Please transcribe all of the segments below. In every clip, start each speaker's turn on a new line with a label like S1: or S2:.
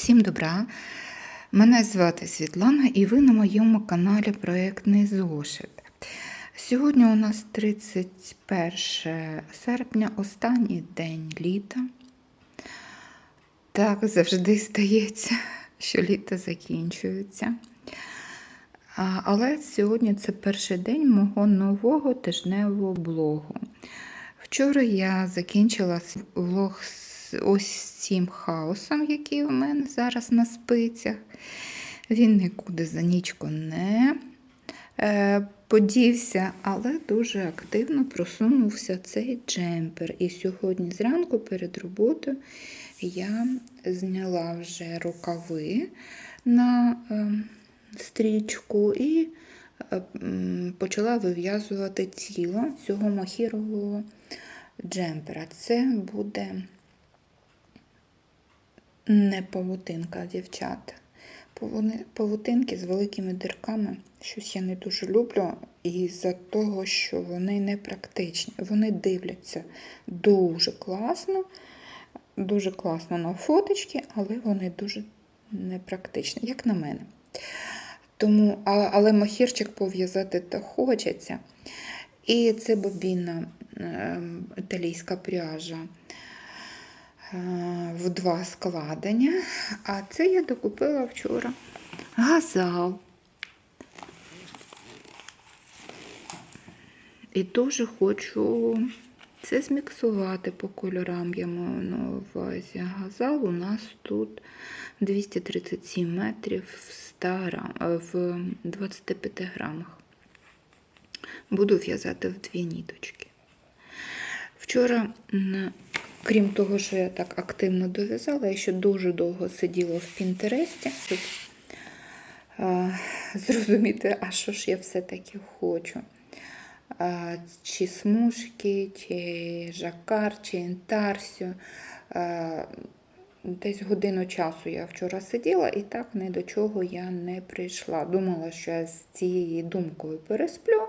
S1: Всім добра! Мене звати Світлана і ви на моєму каналі Проєктний зошит. Сьогодні у нас 31 серпня, останній день літа. Так завжди стається, що літо закінчується. Але сьогодні це перший день мого нового тижневого блогу. Вчора я закінчила влог з ось цим хаосом, який у мене зараз на спицях. Він нікуди за нічку не е, подівся, але дуже активно просунувся цей джемпер. І сьогодні зранку перед роботою я зняла вже рукави на е, стрічку і е, почала вив'язувати тіло цього махірового джемпера. Це буде не павутинка, дівчата. Павутинки з великими дирками. Щось я не дуже люблю, із-за того, що вони не практичні. Вони дивляться дуже класно, дуже класно на фоточки, але вони дуже непрактичні, як на мене. Тому, але махірчик пов'язати то хочеться. І це бобіна ем, італійська пряжа в два складення. А це я докупила вчора газал. І дуже хочу це зміксувати по кольорам, я маю на увазі. Газал у нас тут 237 метрів в 100 грам, е, в 25 грамах. Буду в'язати в дві ніточки. Вчора, крім того, що я так активно дов'язала, я ще дуже довго сиділа в Пінтересті, щоб е, зрозуміти, а що ж я все-таки хочу. А, Чи смужки, чи жакар, чи інтарсю. Е, Десь годину часу я вчора сиділа і так ні до чого я не прийшла. Думала, що я з цією думкою пересплю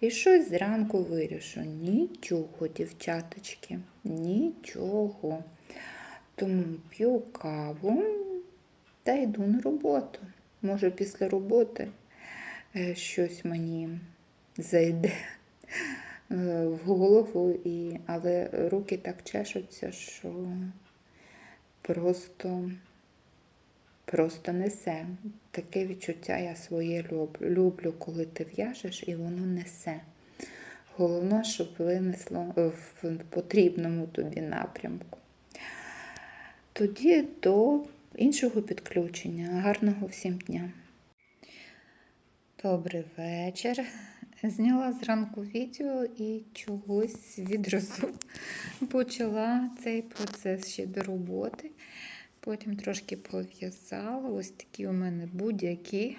S1: і щось зранку вирішу. Нічого, дівчаточки, нічого. Тому п'ю каву та йду на роботу. Може, після роботи е, щось мені зайде е, в голову, і... але руки так чешуться, що просто, просто несе. Таке відчуття я своє люблю. Люблю, коли ти в'яжеш і воно несе. Головне, щоб винесло в потрібному тобі напрямку. Тоді до іншого підключення. Гарного всім дня. Добрий вечір. Зняла зранку відео і чогось відразу почала цей процес ще до роботи. Потім трошки пов'язала. Ось такі у мене будь-які.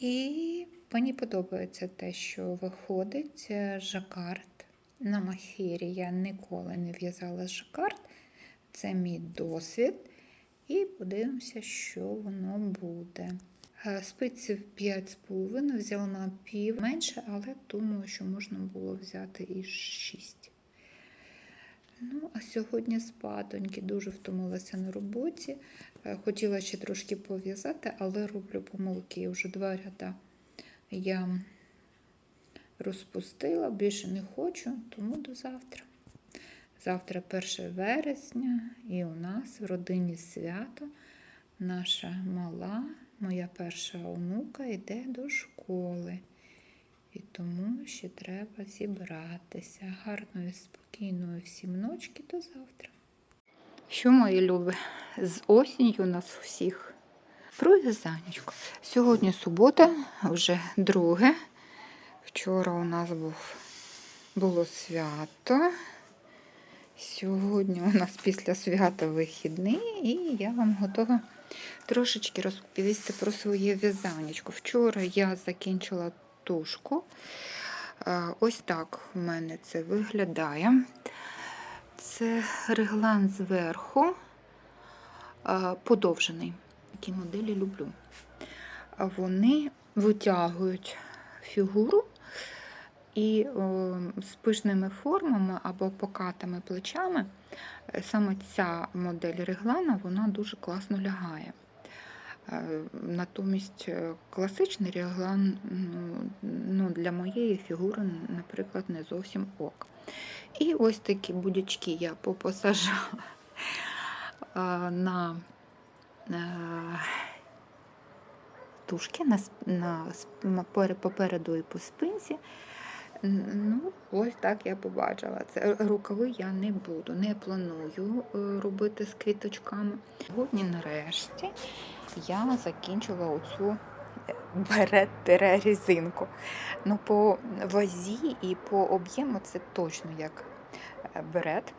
S1: І мені подобається те, що виходить е, жакард на махірі. Я ніколи не в'язала жакард. Це мій досвід. І подивимося, що воно буде. Е, Спиці 5,5 взяла на пів менше, але думаю, що можна було взяти і 6. Ну, а сьогодні спадоньки, дуже втомилася на роботі. Е, Хотіла ще трошки пов'язати, але роблю помилки. Вже два ряда я розпустила, більше не хочу, тому до завтра. Завтра 1 вересня, і у нас в родині свято наша мала, моя перша онука йде до школи. І тому ще треба зібратися. Гарної, спокійної всім ночки до завтра. Що, мої любі, з осінню нас всіх. Про в'язанечко. Сьогодні субота, вже друге. Вчора у нас був, було свято. Сьогодні у нас після свята вихідний, і я вам готова трошечки розповісти про своє в'язанечко. Вчора я закінчила тушку. Ось так у мене це виглядає. Це реглан зверху подовжений. Такі моделі люблю. Вони витягують фігуру І о, з пишними формами або покатими плечами е, саме ця модель реглана вона дуже класно лягає. Е, Натомість е, класичний реглан ну, для моєї фігури, наприклад, не зовсім ок. І ось такі будячки я попосажала е, на е, тушки на, на, попереду і по спинці. Ну, ось так я побачила. Це рукави я не буду, не планую е, робити з квіточками. Сьогодні, нарешті, я закінчила оцю берет резинку. Ну, по вазі і по об'єму це точно як е, берет.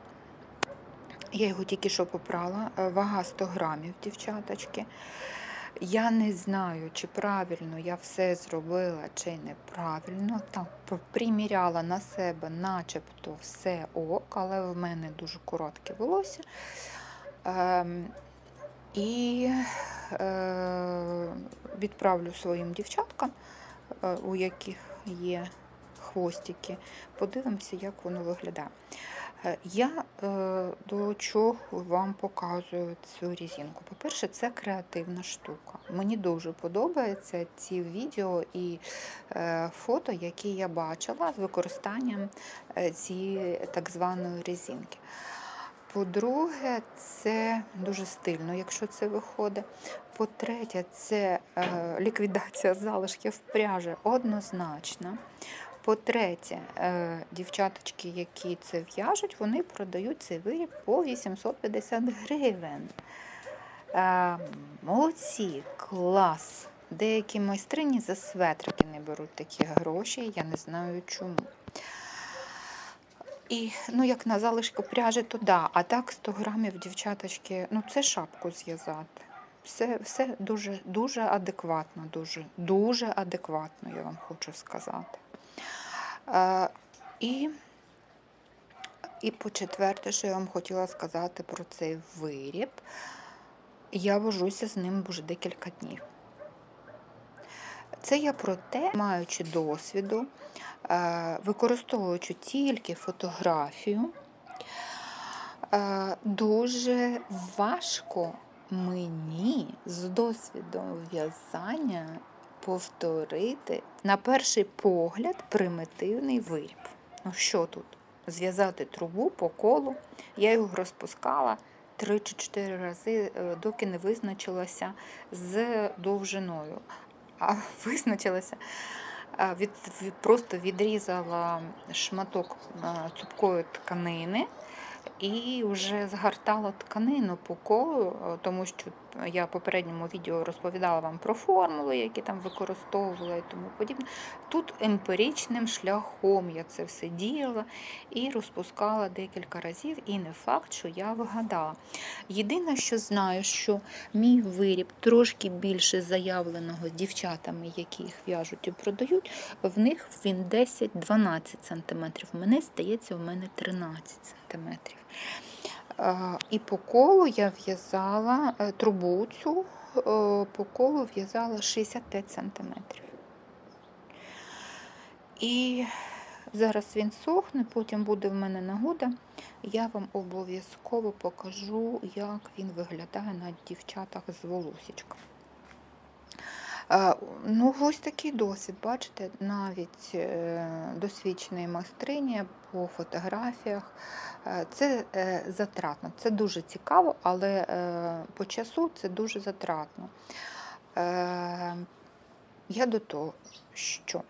S1: Я його тільки що попрала. Е, Вага 100 грамів, дівчаточки. Я не знаю, чи правильно я все зробила, чи неправильно. Так, приміряла на себе, начебто все ок, але в мене дуже коротке волосся. Ем, і е, відправлю своїм дівчаткам, е, у яких є хвостики. Подивимося, як воно виглядає. Е, Я е, до чого вам показую цю різинку. По-перше, це креативна штука. Мені дуже подобаються ці відео і е, фото, які я бачила з використанням цієї так званої резинки. По-друге, це дуже стильно, якщо це виходить. По-третє, це ліквідація залишків пряжі однозначно. По-третє, е, дівчаточки, які це в'яжуть, вони продають цей виріб по 850 гривень. Е, Молодці, клас! Деякі майстрині за светрики не беруть такі гроші, я не знаю чому. І ну, як на залишку пряжі, то да. А так 100 грамів дівчаточки, ну це шапку зв'язати. Все, все дуже, дуже адекватно, дуже, дуже адекватно, я вам хочу сказати. І, і по-четверте, що я вам хотіла сказати про цей виріб, я вожуся з ним вже декілька днів. Це я про те, маючи досвіду, використовуючи тільки фотографію, дуже важко мені з досвідом в'язання повторити на перший погляд примітивний виріб. Ну що тут? Зв'язати трубу по колу. Я його розпускала 3 чи 4 рази, е, доки не визначилася з довжиною. А визначилася, від, просто відрізала шматок цупкої тканини і вже згортала тканину по колу, е, тому що я в попередньому відео розповідала вам про формули, які там використовувала і тому подібне. Тут емпіричним шляхом я це все діяла і розпускала декілька разів, і не факт, що я вигадала. Єдине, що знаю, що мій виріб трошки більше заявленого дівчатами, які їх в'яжуть і продають, в них він 10-12 см. Мені здається, в мене 13 см. Е, І по колу я в'язала е, трубу цю, е, по колу в'язала 65 см. І зараз він сохне, потім буде в мене нагода. Я вам обов'язково покажу, як він виглядає на дівчатах з волосічком. Ну, ось такий досвід, бачите, навіть е, досвідченої майстрині по фотографіях. Е, Це е, затратно, це дуже цікаво, але по часу це дуже затратно. Я до того, що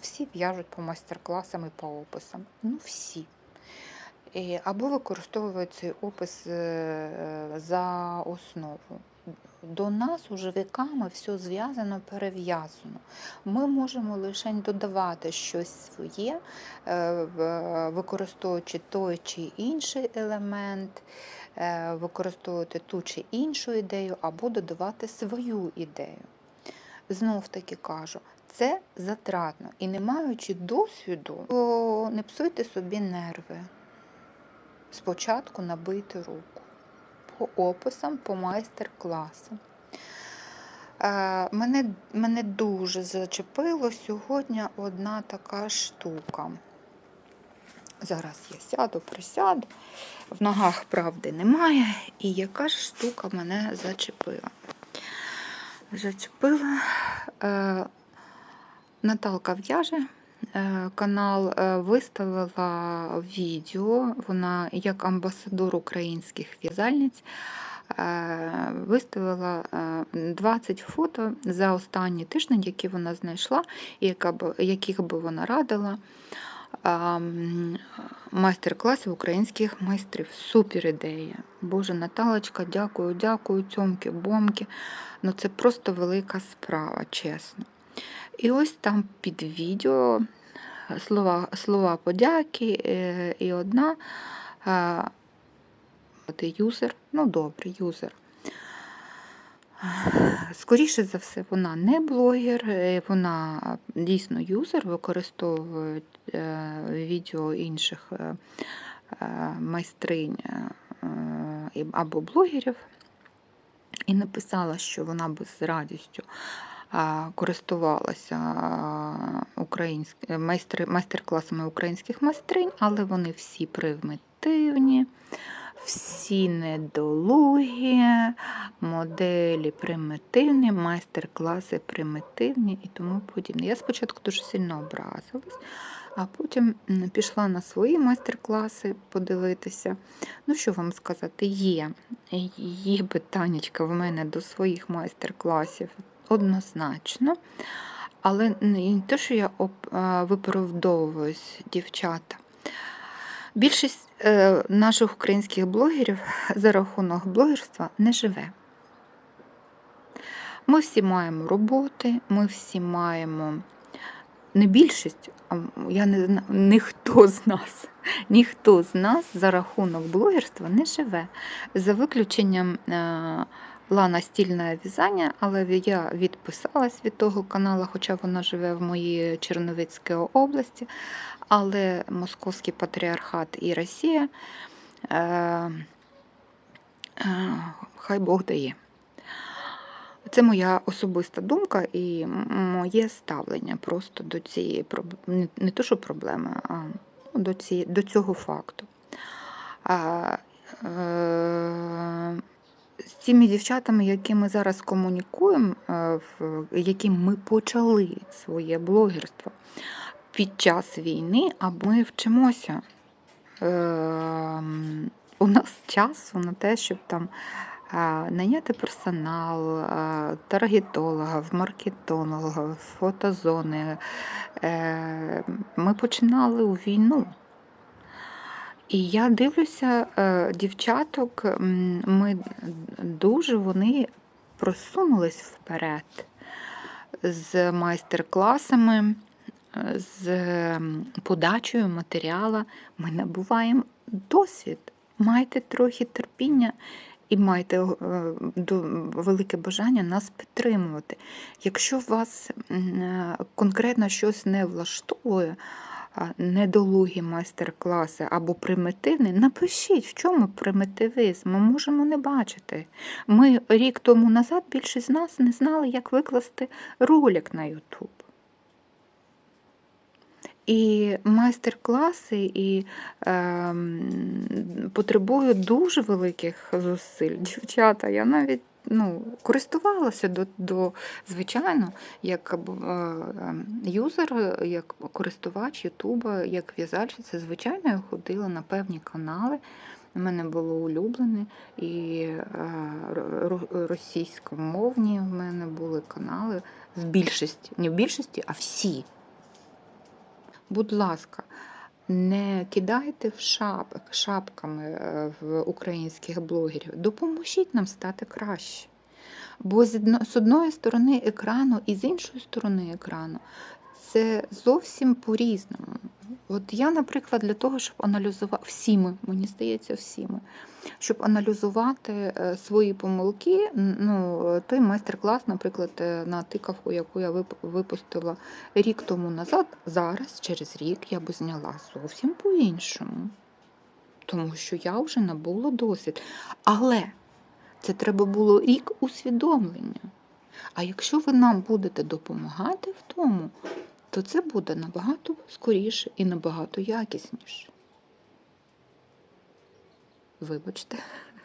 S1: всі в'яжуть по майстер-класам і по описам. Ну, всі. Або використовують цей опис за основу. До нас уже віками все зв'язано, перев'язано. Ми можемо лише додавати щось своє, е, використовуючи той чи інший елемент, е, використовувати ту чи іншу ідею, або додавати свою ідею. Знов таки кажу, це затратно. І не маючи досвіду, то не псуйте собі нерви. Спочатку набийте руку по описам, по майстер-класам. Е, Мене, мене дуже зачепило сьогодні одна така штука. Зараз я сяду, присяду. В ногах правди немає. І яка ж штука мене зачепила? Зачепила е, Наталка в'яже. Е, Канал е, виставила відео. Вона як амбасадор українських в'язальниць е, виставила е, 20 фото за останні тиждень, які вона знайшла, яких би вона радила. А, м, Майстер-класів українських майстрів. Супер ідея. Боже, Наталочка, дякую, дякую, цьомки, бомки. Ну це просто велика справа, чесно. І ось там під відео слова, слова подяки е, і одна юзер, ну добре, юзер. Скоріше за все, вона не блогер, е, вона дійсно юзер, використовує е, відео інших майстринь або блогерів, і написала, що вона би з радістю користувалася майстри- майстер-класами українських майстринь, але вони всі примітивні, всі недолугі, моделі примітивні, майстер-класи примітивні і тому подібне. Я спочатку дуже сильно образилась, а потім пішла на свої майстер-класи подивитися. Ну, що вам сказати, є, є питаннячка в мене до своїх майстер-класів однозначно. Але не те, що я виправдовуюсь, дівчата. Більшість е, наших українських блогерів за рахунок блогерства не живе. Ми всі маємо роботи, ми всі маємо не більшість, я не знаю, ніхто з нас, ніхто з нас за рахунок блогерства не живе. За виключенням е, Лана стільне в'язання, але я відписалась від того каналу, хоча вона живе в моїй Черновицькій області, але Московський патріархат і Росія, е, е, хай Бог дає. Це моя особиста думка і моє ставлення просто до цієї проблеми, не то, що проблеми, а ну, до, цієї, до цього факту. А, е, з цими дівчатами, які ми зараз комунікуємо, е, яким ми почали своє блогерство під час війни, а ми вчимося. Ем, У нас часу на те, щоб там а, найняти персонал, а, таргетологів, маркетологів, фотозони. Е, Ми починали у війну. І я дивлюся е, дівчаток, ми дуже вони просунулись вперед з майстер-класами, е, з подачею матеріалу. Ми набуваємо досвід. Майте трохи терпіння і майте е, велике бажання нас підтримувати. Якщо вас конкретно щось не влаштовує, недолугі майстер-класи або примітивний, напишіть, в чому примітивизм. Ми можемо не бачити. Ми рік тому назад більшість з нас не знали, як викласти ролик на YouTube. І майстер-класи і ем, потребують дуже великих зусиль. Дівчата, я навіть ну, користувалася до, до звичайно, як е, юзер, як користувач Ютуба, як в'язальщиця, звичайно, я ходила на певні канали. У мене було улюблене і е, ро- ро- російськомовні в мене були канали з більшості, не в більшості, а всі. Будь ласка, не кидайте в шапок, шапками е, в українських блогерів. Допоможіть нам стати краще. Бо з одно- з одної сторони екрану і з іншої сторони екрану це зовсім по-різному. От я, наприклад, для того, щоб аналізувати всі ми, мені здається, всі ми, щоб аналізувати е, свої помилки, ну, той майстер-клас, наприклад, е, на тикавку, яку я випустила рік тому назад, зараз, через рік, я би зняла зовсім по-іншому. Тому що я вже набула досвід. Але це треба було рік усвідомлення. А якщо ви нам будете допомагати в тому, то це буде набагато скоріше і набагато якісніше. Вибачте,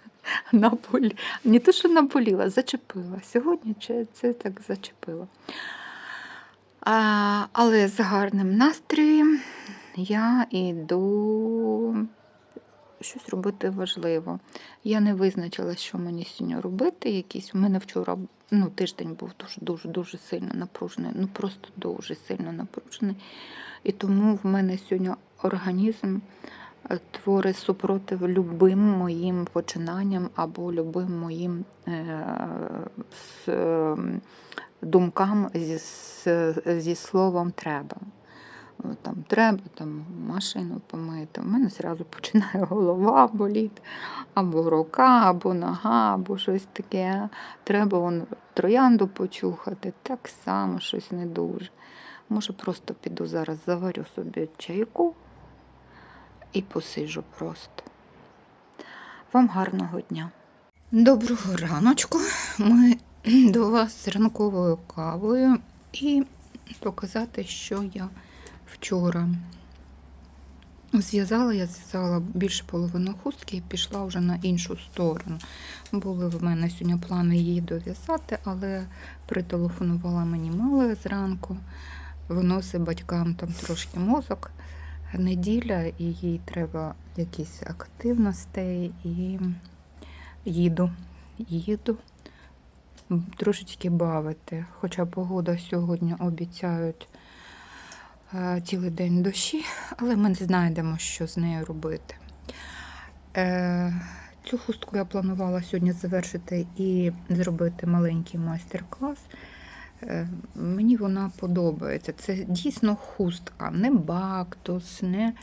S1: наболі... не те, що наболіла, зачепила. Сьогодні це так зачепило. Але з гарним настроєм я йду щось робити важливо. Я не визначила, що мені сьогодні робити. Якісь у мене вчора ну, тиждень був дуже дуже сильно напружений. Ну просто дуже сильно напружений. І тому в мене сьогодні організм е, творить супротив любим моїм починанням або любим моїм е, с, е, думкам зі, зі словом треба. О, Там треба там, машину помити. У мене зразу починає голова боліти, або рука, або нога, або щось таке. Треба вон, троянду почухати, так само щось не дуже. Може, просто піду зараз заварю собі чайку і посижу просто. Вам гарного дня. Доброго раночку. Ми до вас з ранковою кавою і показати, що я вчора зв'язала. Я зв'язала більше половину хустки і пішла вже на іншу сторону. Були в мене сьогодні плани її дов'язати, але прителефонувала мені мала зранку, виносить батькам там трошки мозок. Неділя, і їй треба якісь активностей, і їду. Їду трошечки бавити. Хоча погода сьогодні обіцяють цілий день дощі, але ми не знайдемо, що з нею робити. Е, Цю хустку я планувала сьогодні завершити і зробити маленький майстер-клас. Е, Мені вона подобається. Це дійсно хустка, не бактус, не...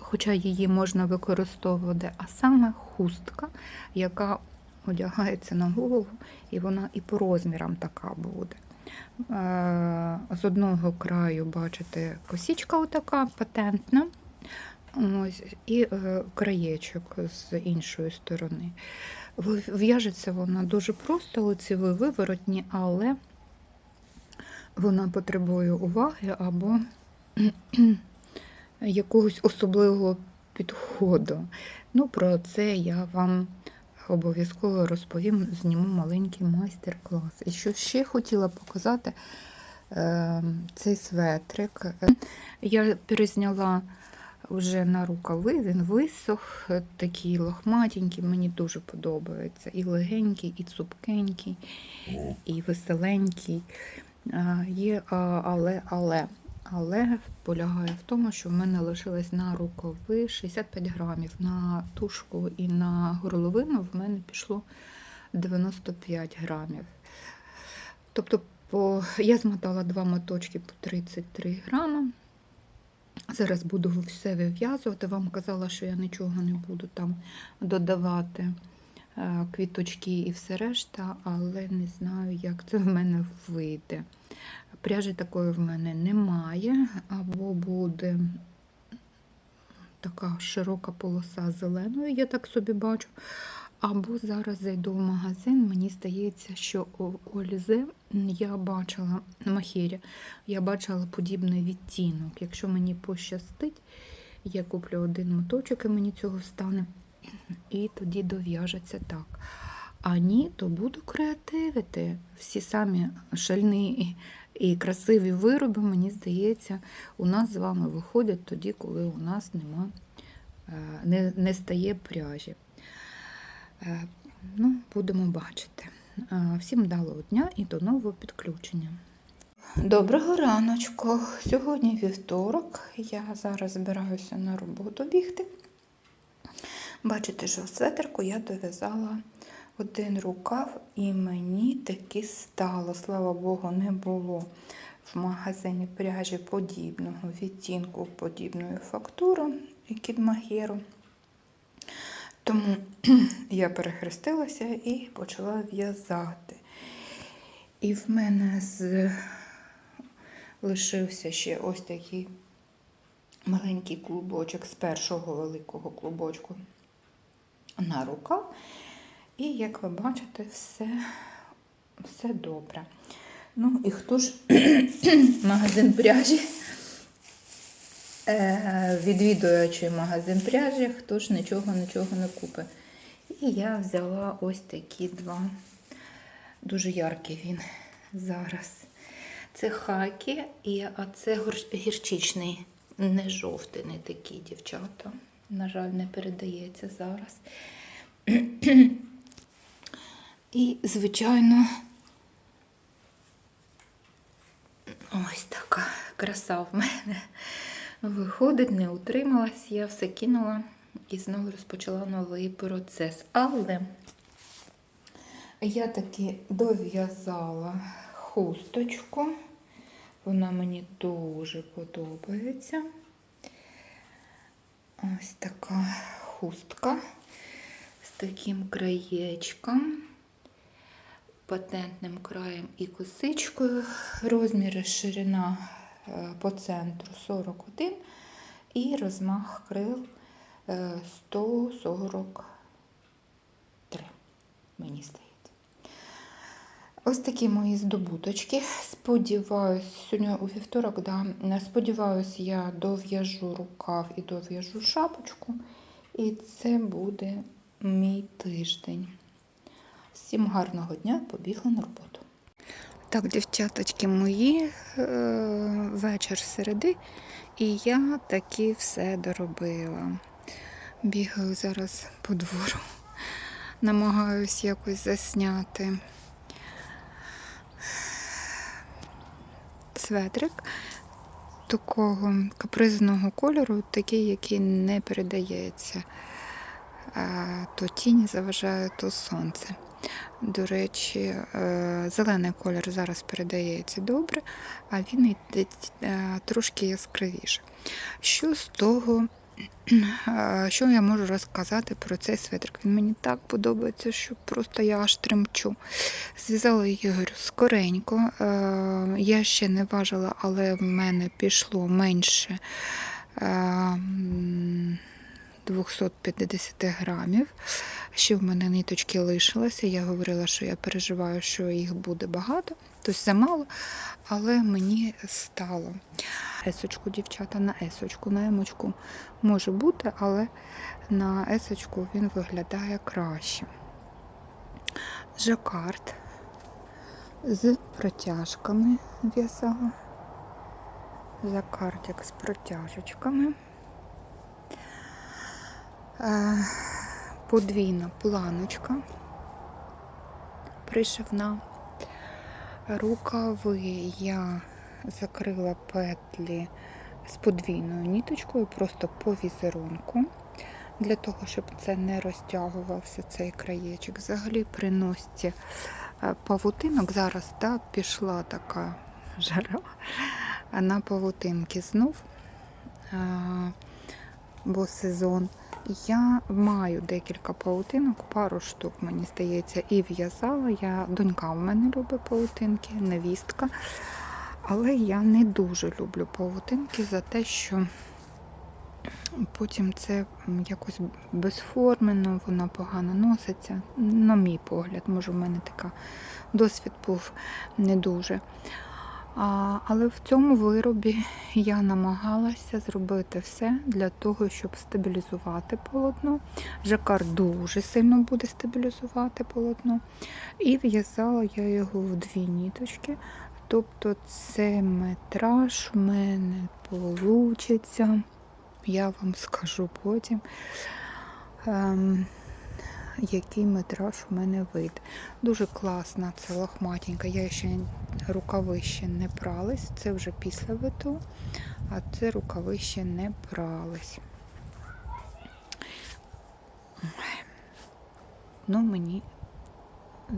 S1: хоча її можна використовувати, а саме хустка, яка одягається на голову, і вона і по розмірам така буде. Е, З одного краю, бачите, косічка отака патентна. Ось, і е, краєчок з іншої сторони. В'яжеться вона дуже просто, лицеві виворотні, але вона потребує уваги або якогось особливого підходу. Ну, про це я вам обов'язково розповім, зніму маленький майстер-клас. І що ще хотіла показати е, цей светрик. Е, Я перезняла вже на рукави, він висох, е, такий лохматенький, мені дуже подобається. І легенький, і цупкенький, і веселенький. А, Є але, але, але полягає в тому, що в мене лишилось на рукави 65 грамів. На тушку і на горловину в мене пішло 95 грамів. Тобто по, я змотала два моточки по 33 грами. Зараз буду все вив'язувати. Вам казала, що я нічого не буду там додавати квіточки і все решта, але не знаю, як це в мене вийде. Пряжі такої в мене немає, або буде така широка полоса зеленої, я так собі бачу. Або зараз зайду в магазин, мені здається, що у Ользи я бачила махірі, я бачила подібний відтінок. Якщо мені пощастить, я куплю один моточок і мені цього стане, і тоді дов'яжеться так. А ні, то буду креативити. Всі самі шальні і- красиві вироби, мені здається, у нас з вами виходять тоді, коли у нас нема, е, не, не стає пряжі. Е, Ну, будемо бачити. Е, Всім вдалого дня і до нового підключення. Доброго раночку. Сьогодні вівторок. Я зараз збираюся на роботу бігти. Бачите, що в светерку я дов'язала один рукав, і мені таки стало. Слава Богу, не було в магазині пряжі подібного відтінку, подібної фактури, від Тому я перехрестилася і почала в'язати. І в мене з... лишився ще ось такий маленький клубочок з першого великого клубочку на рукав. І, як ви бачите, все все добре. Ну і хто ж магазин пряжі? Е, відвідуючи магазин пряжі, хто ж нічого нічого не купить. І я взяла ось такі два. Дуже яркий він зараз. Це хакі, і, а це гірчичний, не жовтий, не такий, дівчата. На жаль, не передається зараз. І, звичайно, ось така краса в мене виходить, не утрималась, я все кинула і знову розпочала новий процес. Але я таки дов'язала хусточку. Вона мені дуже подобається. Ось така хустка з таким краєчком, патентним краєм і косичкою. Розміри ширина е, по центру 41 і розмах крил е, 143, мені здається. Ось такі мої здобуточки. Сподіваюсь, сьогодні у вівторок, да, сподіваюсь, я дов'яжу рукав і дов'яжу шапочку. І це буде мій тиждень. Всім гарного дня, побігла на роботу. Так, дівчаточки мої, е, вечір середи, і я таки все доробила. Бігаю зараз по двору, намагаюсь якось засняти. Светрик такого капризного кольору, такий, який не передається. То тіні заважає, то сонце. До речі, е, зелений колір зараз передається добре, а він йде е, трошки яскравіше. Що з того, що я можу розказати про цей светрик? Він мені так подобається, що просто я аж тремчу. Зв'язала її говорю, скоренько. Е, Я ще не важила, але в мене пішло менше е, 250 грамів. Ще в мене ниточки лишилися. Я говорила, що я переживаю, що їх буде багато, тобто замало, але мені стало. Есочку, дівчата, на есочку, на емочку може бути, але на есочку він виглядає краще. Жакард з протяжками в'язала. Жакардик з протяжечками. Е, Подвійна планочка пришивна. Рукави я закрила петлі з подвійною ніточкою, просто по візерунку, для того, щоб це не розтягувався цей краєчок. Взагалі при носці е, павутинок зараз да, пішла така жара на павутинки знов, е, бо сезон. Я маю декілька павутинок, пару штук, мені здається, і в'язала. Я, Донька в мене любить павутинки, невістка. Але я не дуже люблю павутинки за те, що потім це якось безформено, вона погано носиться. На мій погляд, може, в мене така досвід був не дуже. А, але в цьому виробі я намагалася зробити все для того, щоб стабілізувати полотно. Жакар дуже сильно буде стабілізувати полотно. І в'язала я його в дві ніточки. Тобто це метраж у мене получиться. Я вам скажу потім, ем, який метраж у мене вийде. Дуже класна це лохматенька. Я ще рукави ще не прались. Це вже після ВТУ, а це рукави ще не прались. Ну, мені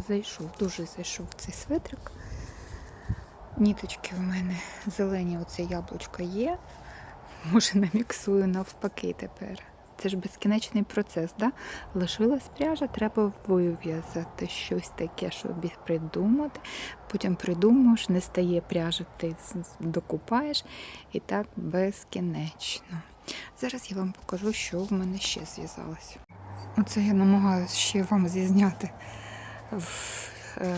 S1: зайшов, дуже зайшов цей светрик. Ніточки в мене зелені, оце яблучко є. Може, наміксую навпаки тепер. Це ж безкінечний процес, да? Лишилась пряжа, треба вив'язати щось таке, щоб придумати. Потім придумаєш, не стає пряжа, ти докупаєш і так безкінечно. Зараз я вам покажу, що в мене ще зв'язалося. Оце я намагаюся ще вам зізняти в е,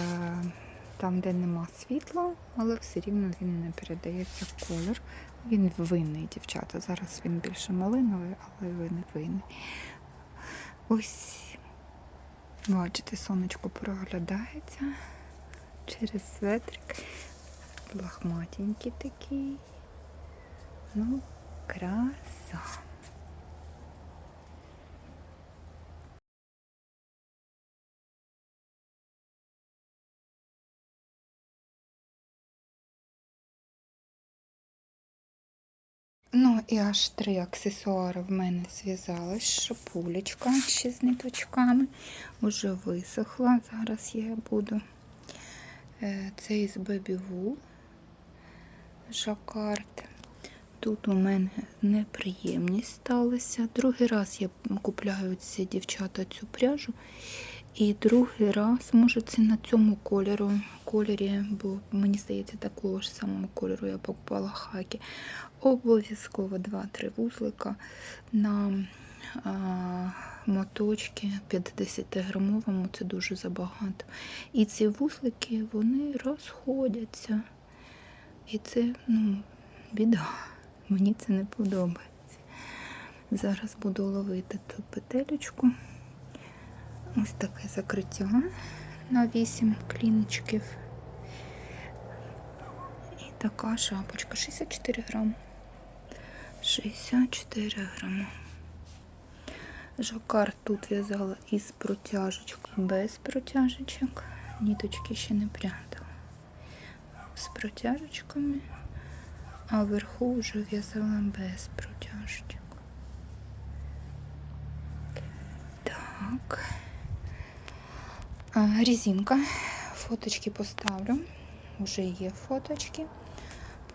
S1: там, де нема світла, але все рівно він не передається в колір. Він винний, дівчата. Зараз він більше малиновий, але він винний. Ось, бачите, сонечко проглядається через светрик. Лахматенький такий. Ну, краса. Ну і аж три аксесуари в мене зв'язались. Шапулечка ще з ниточками. Уже висохла. Зараз я буду. Е, Це із Baby Wool. Жакард. Тут у мене неприємність сталася. Другий раз я купляю ці дівчата цю пряжу. І другий раз, може, це на цьому кольору, кольорі, бо мені здається, такого ж самого кольору я покупала хаки. Обов'язково 2-3 вузлика на а, моточки 50-грамовому, це дуже забагато. І ці вузлики вони розходяться. І це ну, біда. Мені це не подобається. Зараз буду ловити ту петелечку. Ось таке закриття на 8 клінчиків. І така шапочка 64 грам. 64 грама. Жакар тут в'язала із протяжечок, без протяжечок. Ніточки ще не прятала. З протяжечками, а вверху вже в'язала без протяжечок. Так. Резинка. Фоточки поставлю. Уже є фоточки.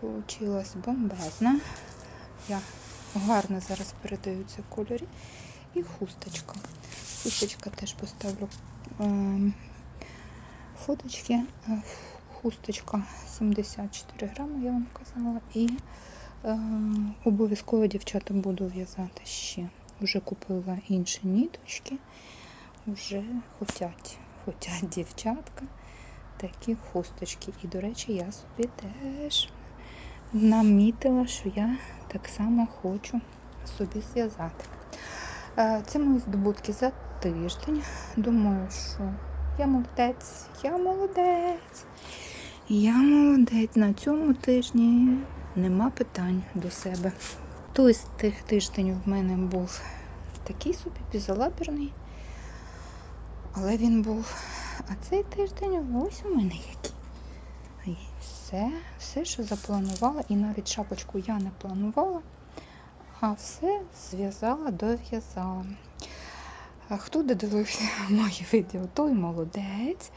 S1: Получилась бомбезна. Я гарно зараз передаються в кольорі. І хусточка. Хусточка теж поставлю ем, фоточки. Е, Хусточка 74 грами, я вам казала. І е, обов'язково дівчата буду в'язати ще. Вже купила інші ніточки. Вже хотять, хотять дівчатка такі хусточки. І, до речі, я собі теж намітила, що я так само хочу собі зв'язати. Е, Це мої здобутки за тиждень. Думаю, що я молодець, я молодець. Я молодець. На цьому тижні нема питань до себе. Той з тих тиждень в мене був такий собі пізолабірний, але він був. А цей тиждень ось у мене який. І все, все, що запланувала, і навіть шапочку я не планувала, а все зв'язала, дов'язала. Хто додивився мої відео, той молодець.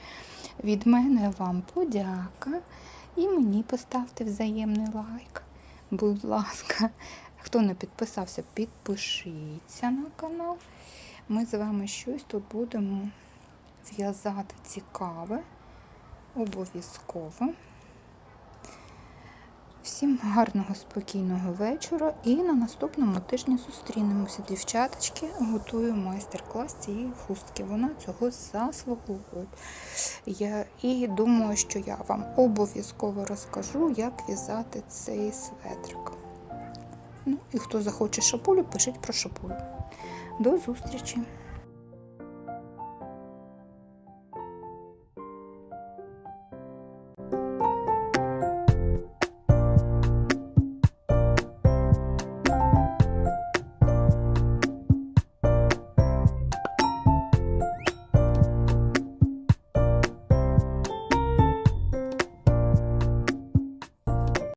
S1: Від мене вам подяка. І мені поставте взаємний лайк. Будь ласка, хто не підписався, підпишіться на канал. Ми з вами щось тут будемо в'язати цікаве. Обов'язково. Всім гарного, спокійного вечора і на наступному тижні зустрінемося. Дівчаточки, готую майстер-клас цієї хустки. Вона цього заслуговує. Я, і думаю, що я вам обов'язково розкажу, як в'язати цей светрик. Ну, і хто захоче шапулю, пишіть про шапулю. До зустрічі!